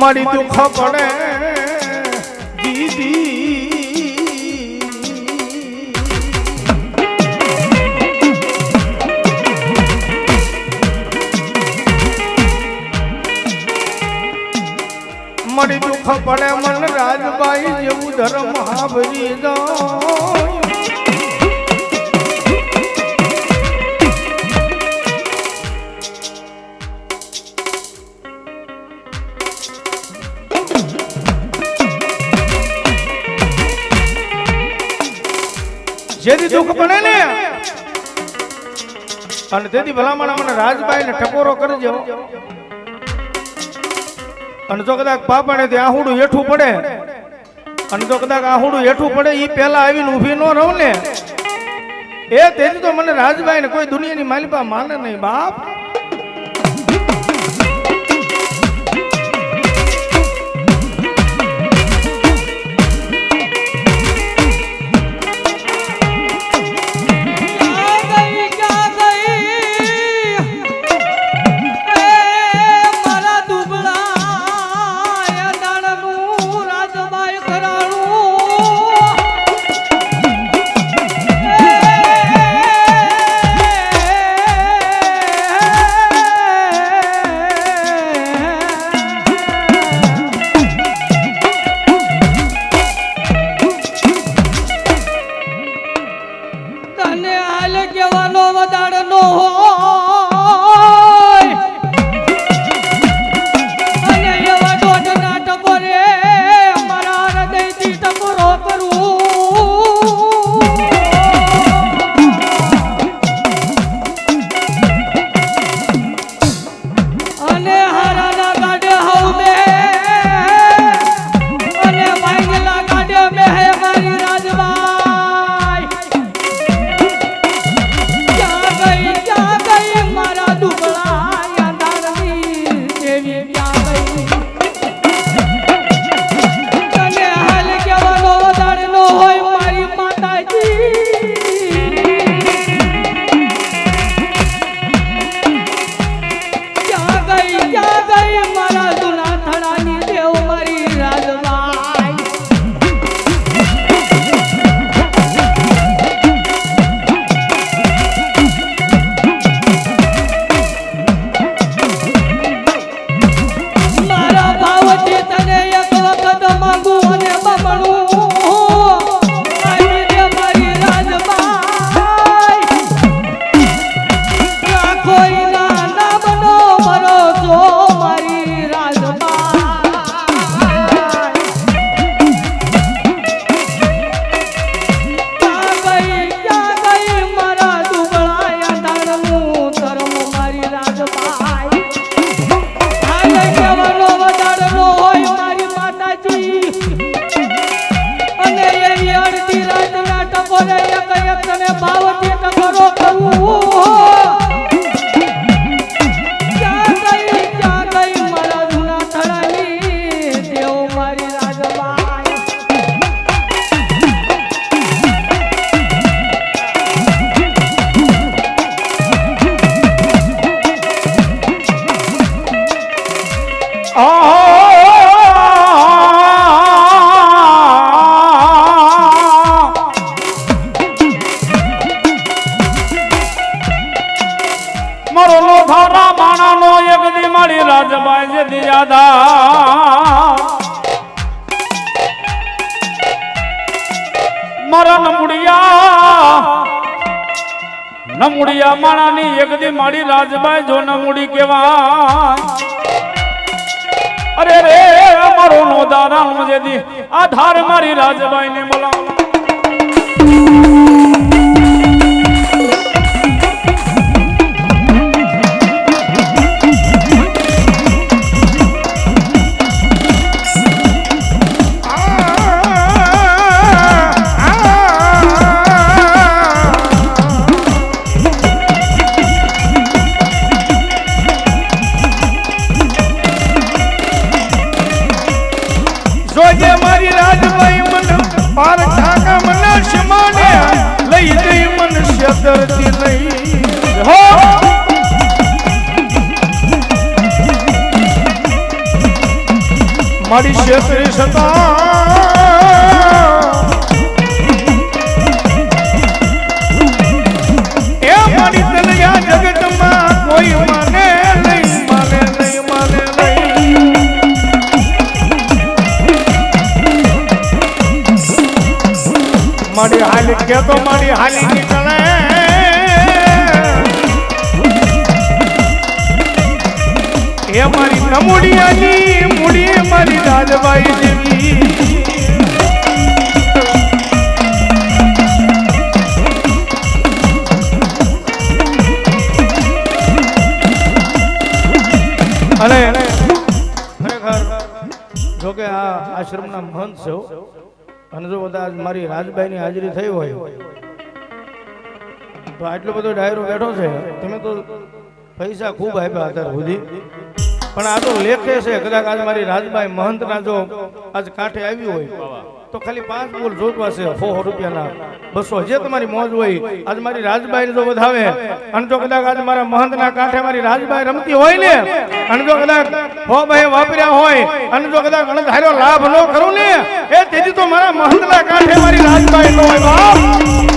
મારી દુઃખ પડે. દીદી મારી દુઃખ પડે મન રાજબાઈ જેવું ધર્મ હાભરી જાય જેથી દુઃખ પડે ને. અને તેથી ભલામણ મને રાજભાઈ ને ટકોરો કરજો અને જો કદાચ પાપણે તે આહુડું હેઠું પડે, અને જો કદાચ આહુડું હેઠું પડે એ પહેલા આવીને ઊભી ન રહું ને. એ તેથી તો મને રાજભાઈ ને કોઈ દુનિયાની માલિપા માને નહીં. બાપ. હાલ વધાર નો હોય યાદારની દેવી દિયાદા મારા નમુડિયા નમુડિયા એક દી મારી રાજબાઈ જો નમુડી કેવા અરે રે મારો નો જે દી આધાર મારી રાજબાઈ ને બોલાવ. મારી સતા. એ મારી તનયા જગતમાં કોઈ માને નહીં માને નહીં માને નહીં. મારી હાલી, કે તો મારી હાલી મારી નમુડિયાની મૂડી મારી રાજબાઈ દેવી અને ખરેખર જો આ આશ્રમના મહંત છે, અને જો બધા મારી રાજભાઈની હાજરી થઈ હોય, તો આટલો બધો ડાયરો બેઠો છે, તમે તો પૈસા ખૂબ આપ્યા અત્યાર સુધી. પણ આ તો લેખે છે. કદાચ આજ મારી રાજભાઈ મહંતના જો આજ કાંઠે આવી હોય, તો ખાલી પાંચ બોલ જોતવા છે સો રૂપિયાના. બસો જે તમારી મોજ હોય, આજ મારી રાજભાઈ જો વધાવે, અને જો કદાચ આજ મારા મહંતના કાંઠે મારી રાજભાઈ રમતી હોય ને, અને જો કદાચ હો ભાઈ વાપર્યા હોય, અને જો કદાચ ગણત હાર્યો લાભ ન કરું ને, એ તેથી તો મારા મહંતના કાંઠે મારી રાજભાઈ નો હોય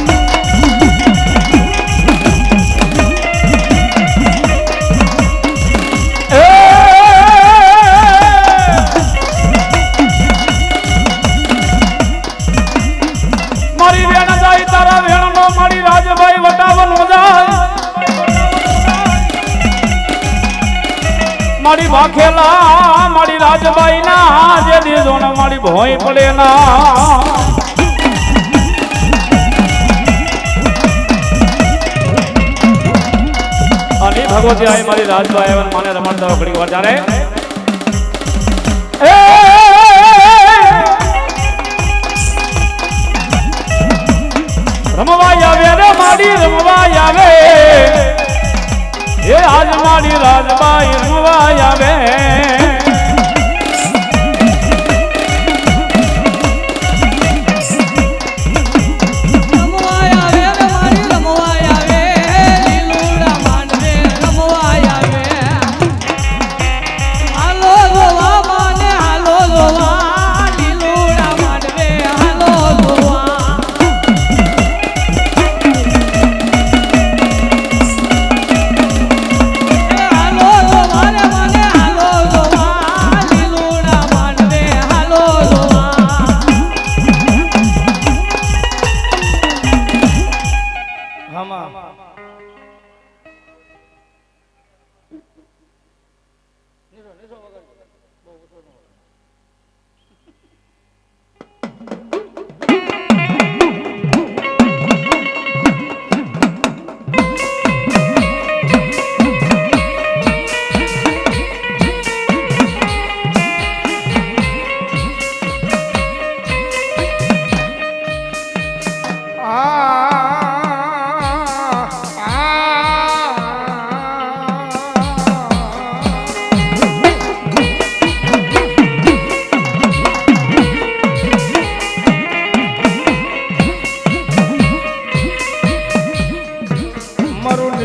મારી ભાખેલા મારી રાજભાઈ ના જે દીધો ને મારી ભોય પડે ના અને ભગવતી આઈ મારી રાજભાઈ આવે માને રમણતા ઘડી વાર જાણે એ આવે રે મારી રમવા આવે. એ આજ માડી રાજબાઈ રમવા આવે.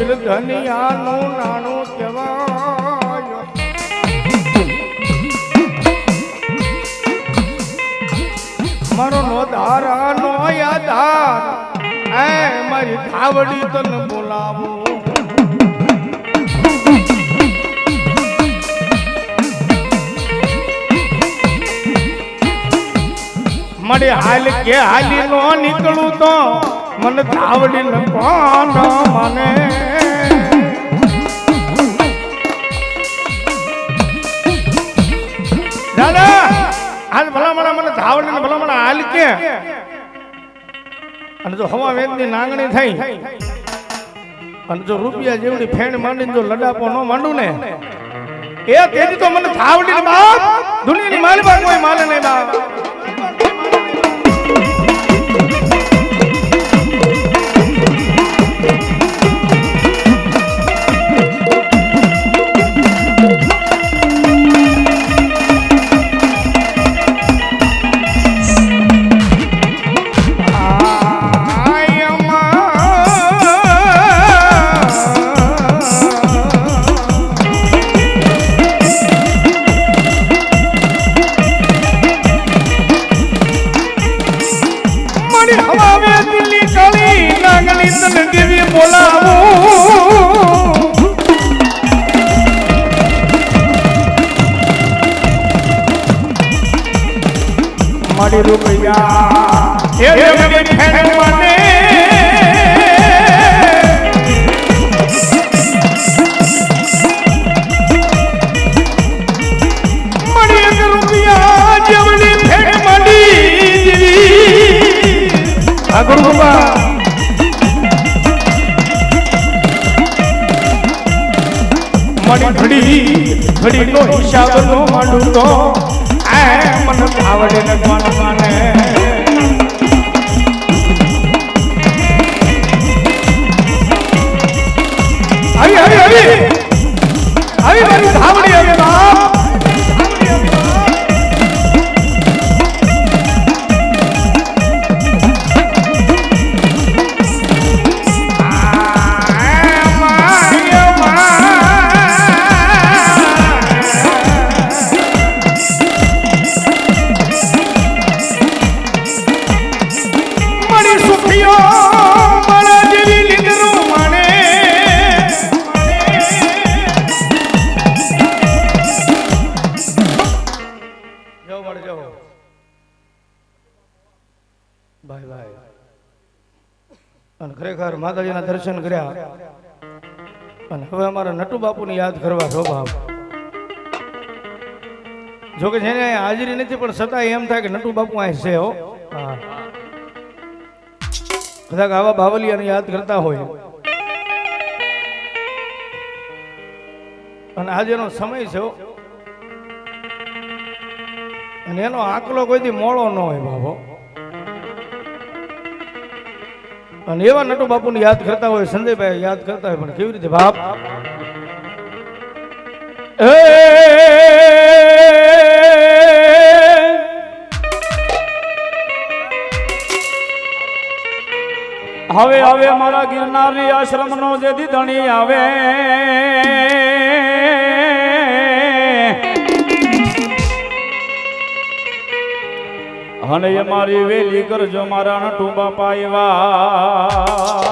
મારું નિર્ધનિયાનું નાણું કહેવાય. મારો નો ધારા નો યાધાર, એ મારી ધાવડી તને બોલાવો. મારી હાલ કે હાલી નો નીકળું તો, મને ધાવડી ને કોણ મને? ને ભલામણા હાલ કે અને જો હવા વેદની નાંગણી થઈ, અને જો રૂપિયા જેવડી ફેણ માંડીને જો લડાપો ન માંડું ને, એ તેથી તો મને થાવડી બાપ, દુનિયાની માલબા કોઈ માલે નહીં બાપ. જાઓ મળે જાઓ ભાઈ ભાઈ. અને ખરેખર માતાજીના દર્શન કર્યા. અને હવે અમારા નટુ બાપુને યાદ કરવા સ્વભાવ જો કે જેને હાજરી નથી, પણ છતાં એમ થાય કે નટુ બાપુ અહીં છે, હો. કદાચ આવા બાવલિયાને યાદ કરતા હોય. અને આજે એનો સમય છે, હો. અને એનો આકલો કોઈથી મોળો ન હોય બાબો અને એવા નટુ બાપુને યાદ કરતા હોય સંજયભાઈ યાદ કરતા હોય, પણ કેવી રીતે બાપ? હવે હવે મારા ગિરનારી આશ્રમનો જે ધણી આવે અને અમારી મારી વેલી કરજો મારા ટુંબા બાપા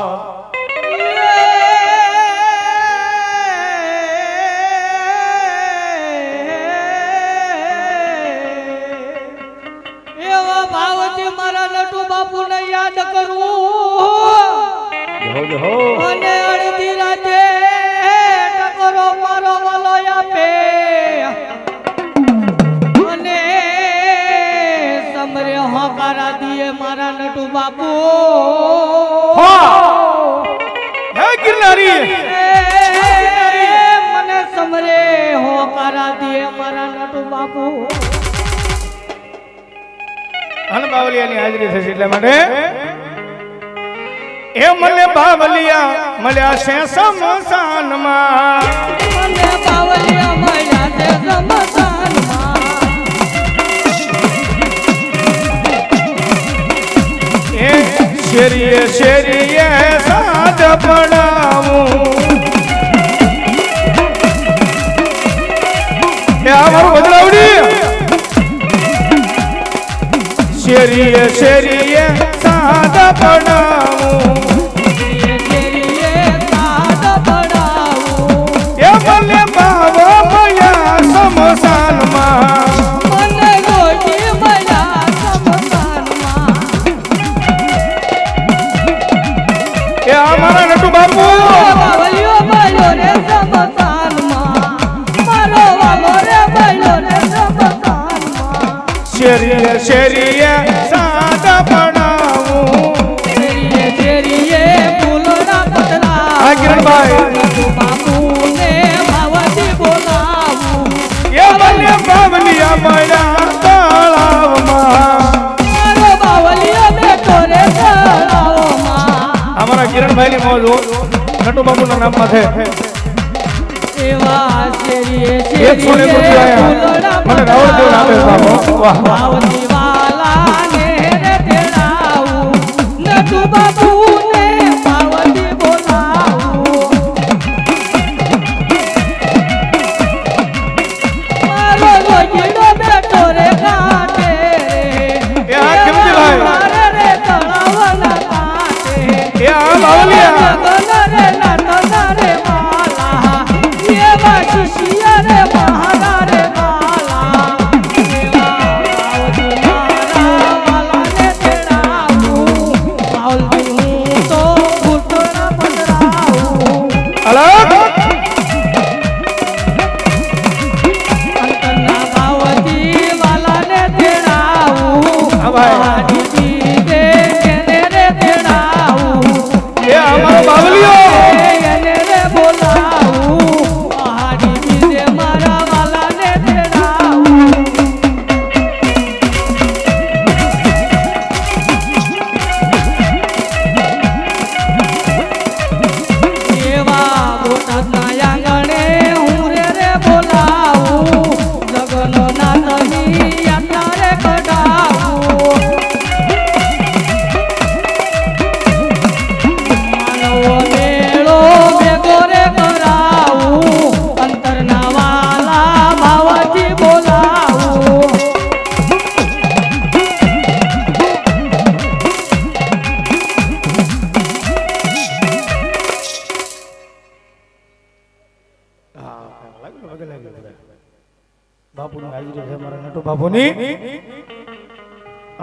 હે હાજરી થશે એટલા માટે એ મને બાવલિયા મળ્યા છે સમસાનમાં મને બાવલિયા મળ્યા સમસાનમાં શેરીએ શેરીએ સાદ પડાવું. એ આ મારું બદલાવડી શેરીએ શેરીએ સાદ પડાવું. આયા. ફૂલોના મને રાવણ જેવું વાહ. બાવતી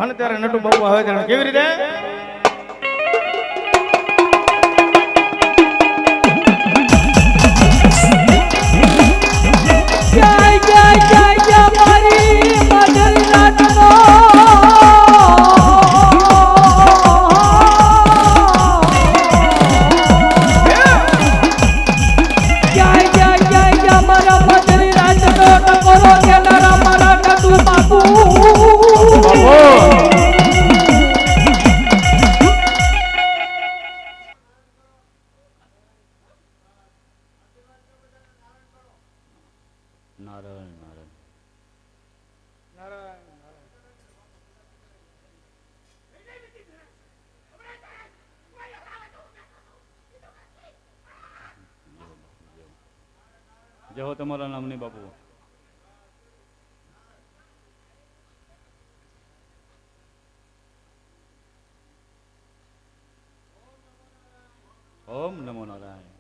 અને ત્યારે નટુ બાપુ આવે ત્યારે કેવી રીતે? જય હો તમારા નામની બાપુ ઓમ નમો નારાયણ.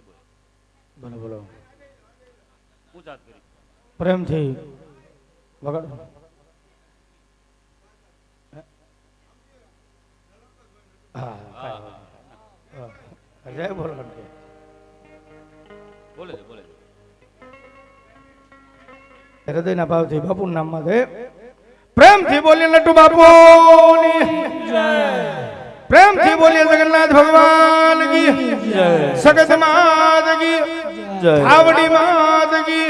બોલો. બોલો બોલો. હું જાત કરી. પ્રેમથી વગાડો. જય બોલો બોલે બોલે હૃદયના ભાવથી બાપુ નામમાં છે પ્રેમથી બોલીએ લટુ બાપુ પ્રેમથી બોલીએ જગન્નાથ ભગવાન કી સગત માત આવડી માત કી